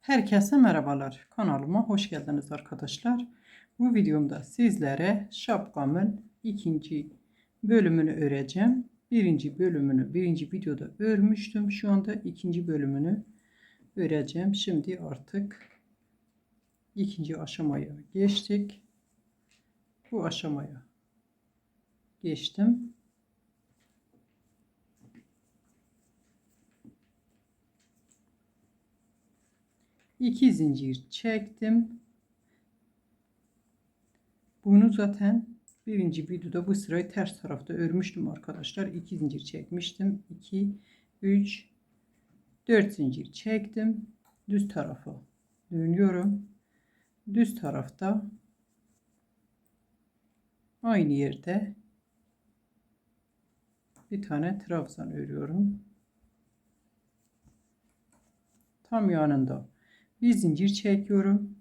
Herkese merhabalar. Kanalıma hoş geldiniz arkadaşlar. Bu videomda sizlere şapkamın ikinci bölümünü öreceğim. Birinci bölümünü birinci videoda örmüştüm. Şu anda ikinci bölümünü öreceğim. Şimdi artık ikinci aşamaya geçtik. Bu aşamaya geçtim. İki zincir çektim. Bunu zaten birinci videoda bu sırayı ters tarafta örmüştüm arkadaşlar. İki zincir çekmiştim. 2, 3, 4 zincir çektim. Düz tarafa dönüyorum. Düz tarafta aynı yerde bir tane trabzan örüyorum. Tam yanında bir zincir çekiyorum.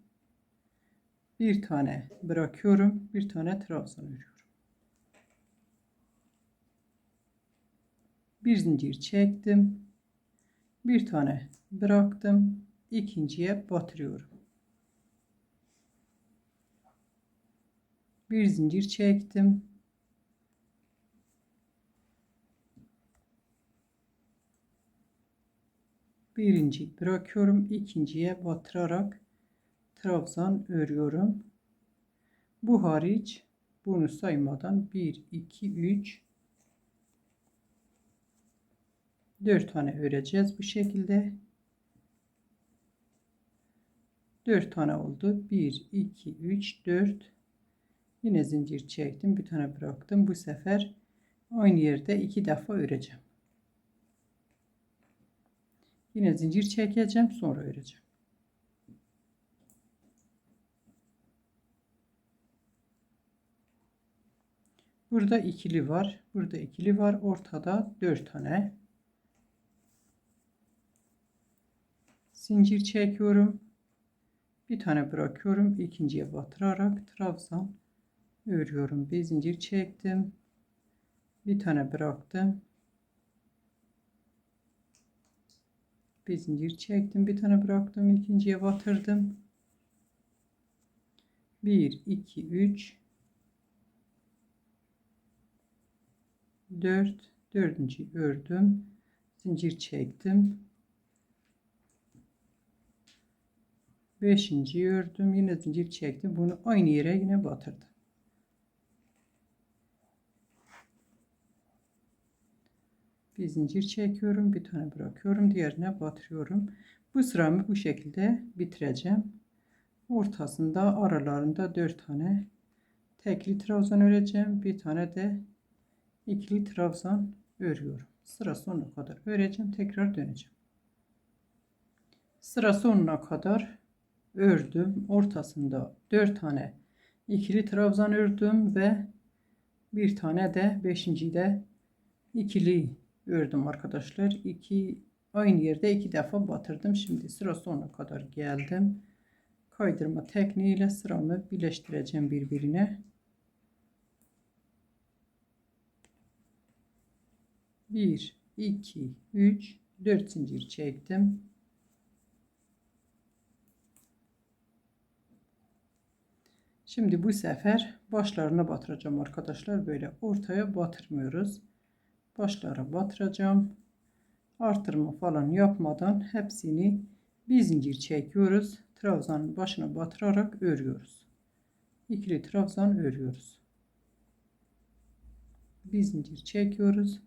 Bir tane bırakıyorum. Bir tane trabzan örüyorum. Bir zincir çektim. Bir tane bıraktım. ikinciye batırıyorum. Bir zincir çektim. Birinci bırakıyorum ikinciye batırarak trabzan örüyorum. Bu hariç bunu saymadan 1 2 3 4 tane öreceğiz bu şekilde. 4 tane oldu. 1 2 3 4 yine zincir çektim bir tane bıraktım. Bu sefer aynı yerde iki defa öreceğim Yine zincir çekeceğim sonra öreceğim. Burada ikili var. Burada ikili var. Ortada 4 tane. Zincir çekiyorum. Bir tane bırakıyorum. ikinciye batırarak trabzan örüyorum. Bir zincir çektim. Bir tane bıraktım. Bir zincir çektim bir tane bıraktım ikinciye batırdım. 1 2 3 4 dördüncü ördüm zincir çektim. Beşinci ördüm yine zincir çektim. Bunu aynı yere yine batırdım bir zincir çekiyorum bir tane bırakıyorum diğerine batırıyorum. Bu sıramı bu şekilde bitireceğim. Ortasında aralarında 4 tane tekli trabzan öreceğim. Bir tane de ikili trabzan örüyorum. Sıra sonuna kadar öreceğim tekrar döneceğim. Sıra sonuna kadar ördüm. Ortasında 4 tane ikili trabzan ördüm ve bir tane de beşinci de ikili ördüm arkadaşlar. İki aynı yerde iki defa batırdım. Şimdi sıra sonuna kadar geldim. Kaydırma tekniğiyle sıramı birleştireceğim birbirine. Bir, iki, üç, dört zincir çektim. Şimdi bu sefer başlarına batıracağım arkadaşlar. Böyle ortaya batırmıyoruz başlara batıracağım. Artırma falan yapmadan hepsini bir zincir çekiyoruz. Trabzanın başına batırarak örüyoruz. İkili trabzan örüyoruz. Bir zincir çekiyoruz.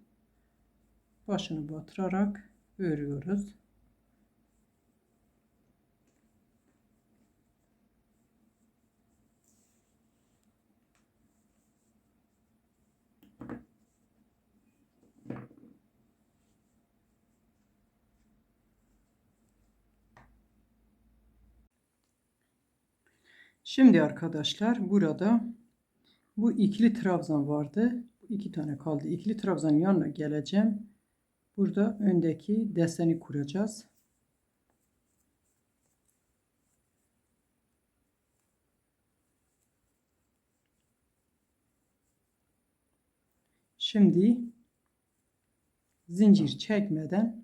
Başını batırarak örüyoruz. Şimdi arkadaşlar burada bu ikili trabzan vardı. İki tane kaldı. İkili trabzanın yanına geleceğim. Burada öndeki deseni kuracağız. Şimdi zincir çekmeden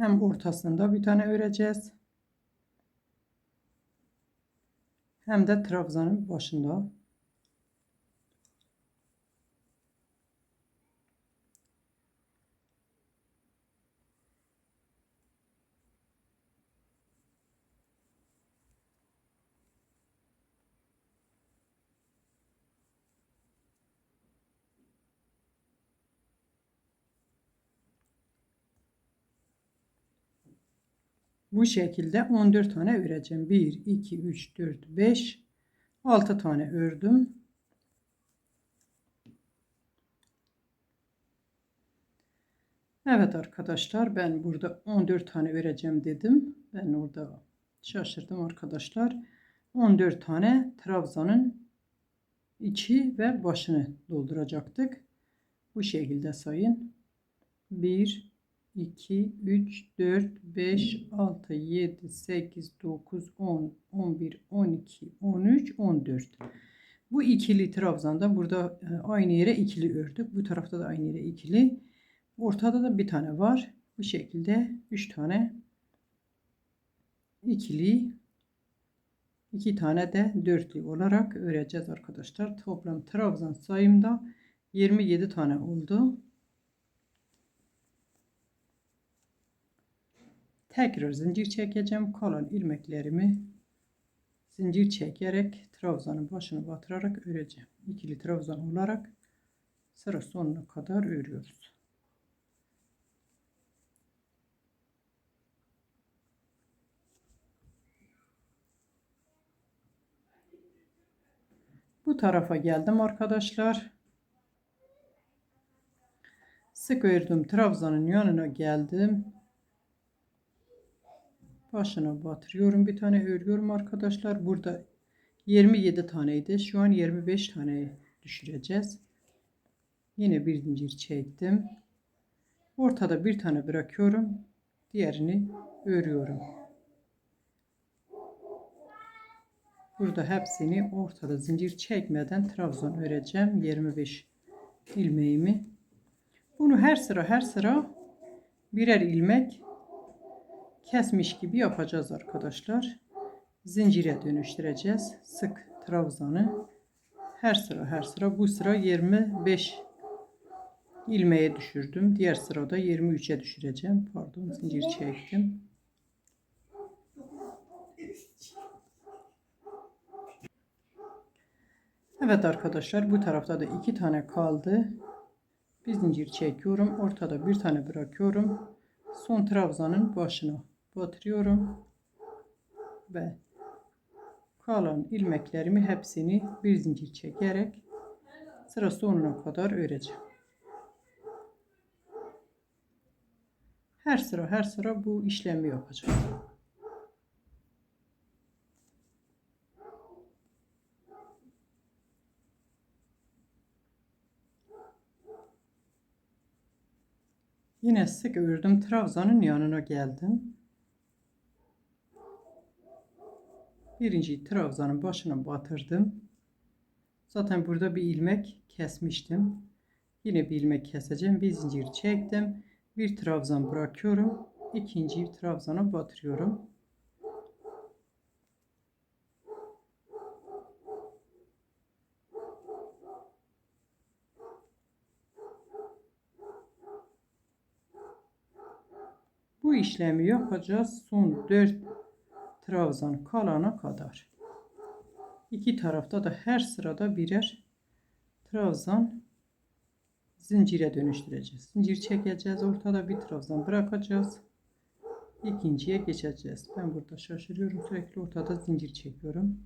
Hem ortasında bir tane öreceğiz. Hem de trabzanın başında. Bu şekilde 14 tane öreceğim. 1, 2, 3, 4, 5, 6 tane ördüm. Evet arkadaşlar ben burada 14 tane öreceğim dedim. Ben orada şaşırdım arkadaşlar. 14 tane trabzanın içi ve başını dolduracaktık. Bu şekilde sayın. 1, 2, 3, 4, 5, 6, 7, 8, 9, 10, 11, 12, 13, 14. Bu ikili trabzanda burada e, aynı yere ikili ördük. Bu tarafta da aynı yere ikili. Ortada da bir tane var. Bu şekilde 3 tane ikili 2 tane de dörtlü olarak öreceğiz arkadaşlar. Toplam trabzan sayımda 27 tane oldu. Tekrar zincir çekeceğim. Kalan ilmeklerimi zincir çekerek trabzanın başını batırarak öreceğim. İkili trabzan olarak sıra sonuna kadar örüyoruz. Bu tarafa geldim arkadaşlar. Sık ördüm trabzanın yanına geldim başına batırıyorum bir tane örüyorum arkadaşlar. Burada 27 taneydi. Şu an 25 tane düşüreceğiz. Yine bir zincir çektim. Ortada bir tane bırakıyorum. Diğerini örüyorum. Burada hepsini ortada zincir çekmeden trabzan öreceğim. 25 ilmeğimi. Bunu her sıra her sıra birer ilmek kesmiş gibi yapacağız arkadaşlar. Zincire dönüştüreceğiz. Sık trabzanı her sıra her sıra bu sıra 25 ilmeğe düşürdüm. Diğer sırada 23'e düşüreceğim. Pardon zincir çektim. Evet arkadaşlar bu tarafta da iki tane kaldı. Bir zincir çekiyorum. Ortada bir tane bırakıyorum. Son trabzanın başına batırıyorum ve kalan ilmeklerimi hepsini bir zincir çekerek sıra sonuna kadar öreceğim. Her sıra her sıra bu işlemi yapacağım. Yine sık ördüm. Trabzanın yanına geldim. Birinci trabzanın başına batırdım. Zaten burada bir ilmek kesmiştim. Yine bir ilmek keseceğim. Bir zincir çektim. Bir trabzan bırakıyorum. İkinci trabzana batırıyorum. Bu işlemi yapacağız. Son 4 trabzan kalana kadar. İki tarafta da her sırada birer trabzan zincire dönüştüreceğiz. Zincir çekeceğiz. Ortada bir trabzan bırakacağız. İkinciye geçeceğiz. Ben burada şaşırıyorum. Sürekli ortada zincir çekiyorum.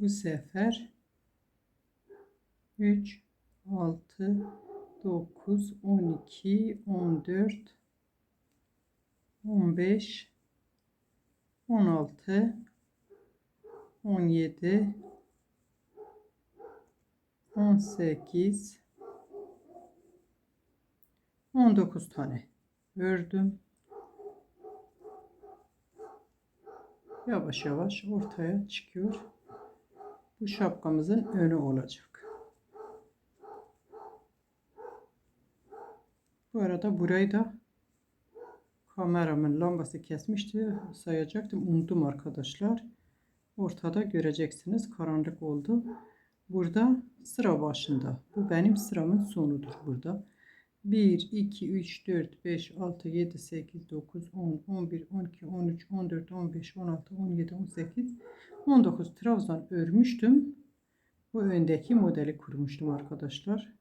Bu sefer 3, 6, 9, 12, 14, 15, 16, 17 18 19 tane ördüm. Yavaş yavaş ortaya çıkıyor. Bu şapkamızın önü olacak. Bu arada burayı da kameramın lambası kesmişti. Sayacaktım. Unuttum arkadaşlar. Ortada göreceksiniz. Karanlık oldu. Burada sıra başında. Bu benim sıramın sonudur burada. 1, 2, 3, 4, 5, 6, 7, 8, 9, 10, 11, 12, 13, 14, 15, 16, 17, 18, 19 trabzan örmüştüm. Bu öndeki modeli kurmuştum arkadaşlar.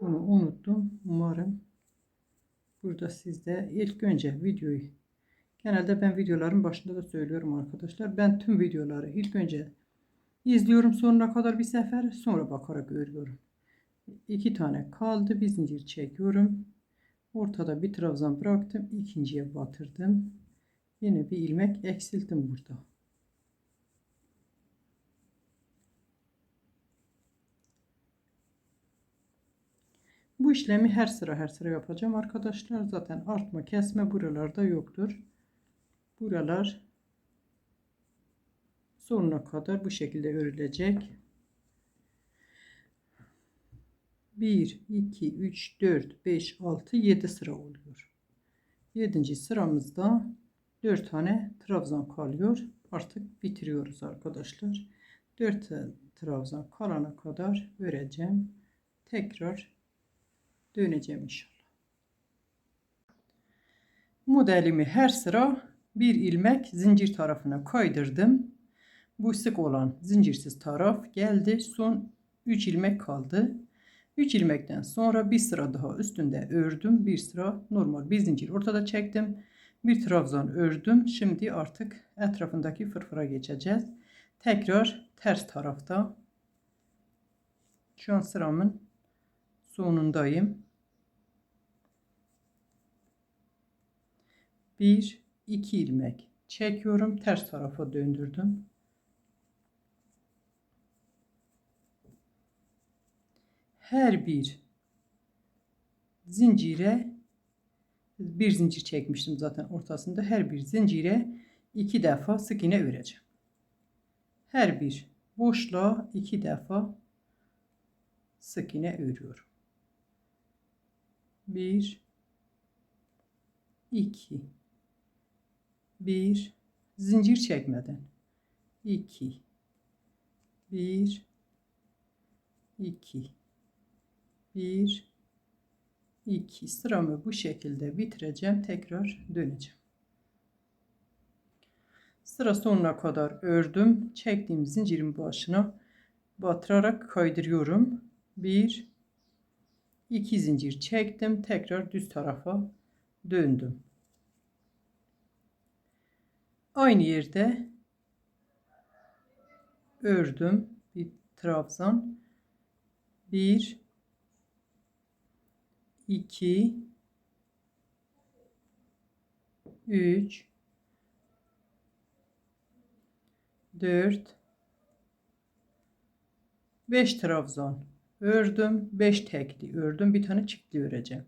Bunu unuttum. Umarım burada sizde ilk önce videoyu genelde ben videoların başında da söylüyorum arkadaşlar. Ben tüm videoları ilk önce izliyorum sonuna kadar bir sefer sonra bakarak örüyorum. İki tane kaldı. Bir zincir çekiyorum. Ortada bir trabzan bıraktım. ikinciye batırdım. Yine bir ilmek eksilttim burada. Bu işlemi her sıra her sıra yapacağım arkadaşlar. Zaten artma kesme buralarda yoktur. Buralar sonuna kadar bu şekilde örülecek. 1, 2, 3, 4, 5, 6, 7 sıra oluyor. 7. sıramızda 4 tane trabzan kalıyor. Artık bitiriyoruz arkadaşlar. 4 trabzan kalana kadar öreceğim. Tekrar döneceğim inşallah. Modelimi her sıra bir ilmek zincir tarafına kaydırdım. Bu sık olan zincirsiz taraf geldi. Son 3 ilmek kaldı. 3 ilmekten sonra bir sıra daha üstünde ördüm. Bir sıra normal bir zincir ortada çektim. Bir trabzan ördüm. Şimdi artık etrafındaki fırfıra geçeceğiz. Tekrar ters tarafta. Şu an sıramın sonundayım. Bir, iki ilmek çekiyorum. Ters tarafa döndürdüm. Her bir zincire bir zincir çekmiştim zaten ortasında her bir zincire iki defa sık iğne öreceğim. Her bir boşluğa iki defa sık iğne örüyorum. Bir, iki, bir, zincir çekmeden, iki, bir, iki, 1 2 sıramı bu şekilde bitireceğim. Tekrar döneceğim. Sıra sonuna kadar ördüm. Çektiğim zincirin başına batırarak kaydırıyorum. 1 2 zincir çektim. Tekrar düz tarafa döndüm. Aynı yerde ördüm bir trabzan. 1 2 3 4 5 trabzan ördüm 5 tekli ördüm. Bir tane çiftli öreceğim.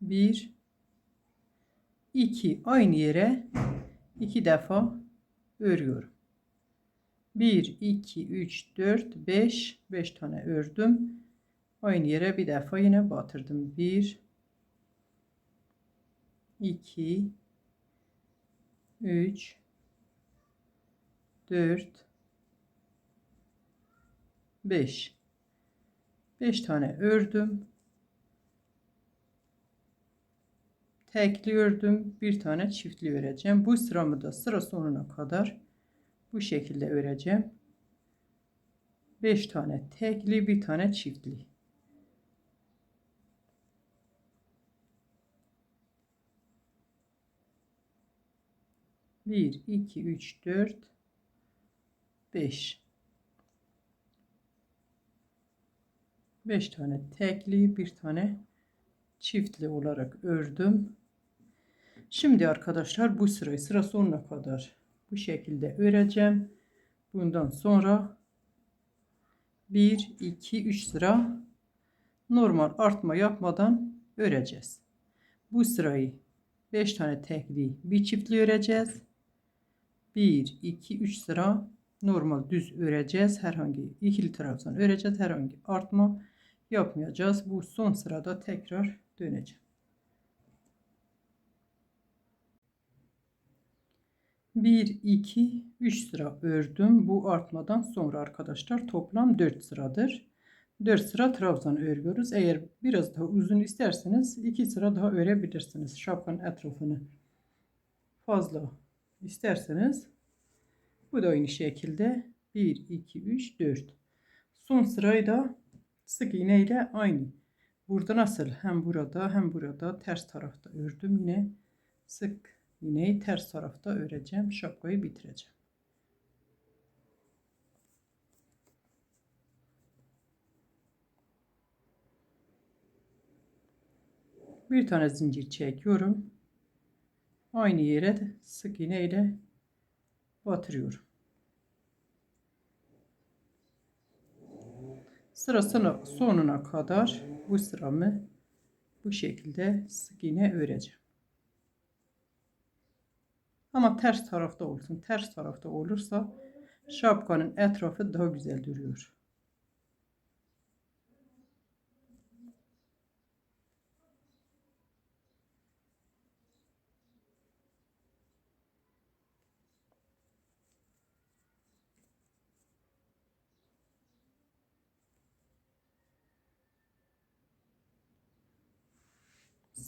1 2 aynı yere 2 defa örüyorum. 1 2 3 4 5 5 tane ördüm Aynı yere bir defa yine batırdım. 1 2 3 4 5 5 tane ördüm. Tekli ördüm. Bir tane çiftli öreceğim. Bu sıramı da sıra sonuna kadar bu şekilde öreceğim. 5 tane tekli, bir tane çiftli. 1 2 3 4 5 5 tane tekli bir tane çiftli olarak ördüm şimdi arkadaşlar bu sırayı sıra sonuna kadar bu şekilde öreceğim Bundan sonra 1, 2, 3 sıra normal artma yapmadan öreceğiz. Bu sırayı 5 tane tekli bir çiftli öreceğiz. 1, 2, 3 sıra normal düz öreceğiz. Herhangi ikili trabzan öreceğiz. Herhangi artma yapmayacağız. Bu son sırada tekrar döneceğim. 1, 2, 3 sıra ördüm. Bu artmadan sonra arkadaşlar toplam 4 sıradır. 4 sıra trabzan örüyoruz. Eğer biraz daha uzun isterseniz 2 sıra daha örebilirsiniz. Şapkanın etrafını fazla isterseniz bu da aynı şekilde 1, 2, 3, 4. Son sırayı da sık iğne ile aynı. Burada nasıl hem burada hem burada ters tarafta ördüm. Yine sık iğneyi ters tarafta öreceğim. Şapkayı bitireceğim. Bir tane zincir çekiyorum. Aynı yere sık iğne ile batırıyorum. Sırasına sonuna kadar bu sıramı bu şekilde sık iğne öreceğim. Ama ters tarafta olsun. Ters tarafta olursa şapkanın etrafı daha güzel duruyor.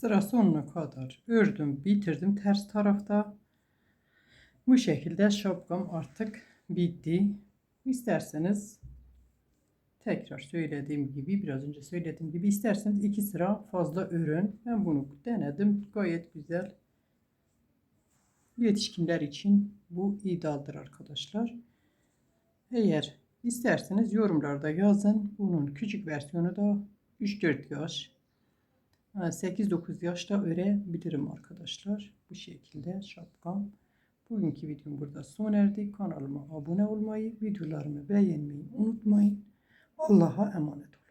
Sıra sonuna kadar ördüm, bitirdim ters tarafta. Bu şekilde şapkam artık bitti. İsterseniz tekrar söylediğim gibi biraz önce söylediğim gibi isterseniz iki sıra fazla örün. Ben bunu denedim. Gayet güzel. Yetişkinler için bu idealdir arkadaşlar. Eğer isterseniz yorumlarda yazın. Bunun küçük versiyonu da 3-4 yaş 8-9 yaşta örebilirim arkadaşlar. Bu şekilde şapkam. Bugünkü videom burada sona erdi. Kanalıma abone olmayı, videolarımı beğenmeyi unutmayın. Allah'a emanet olun.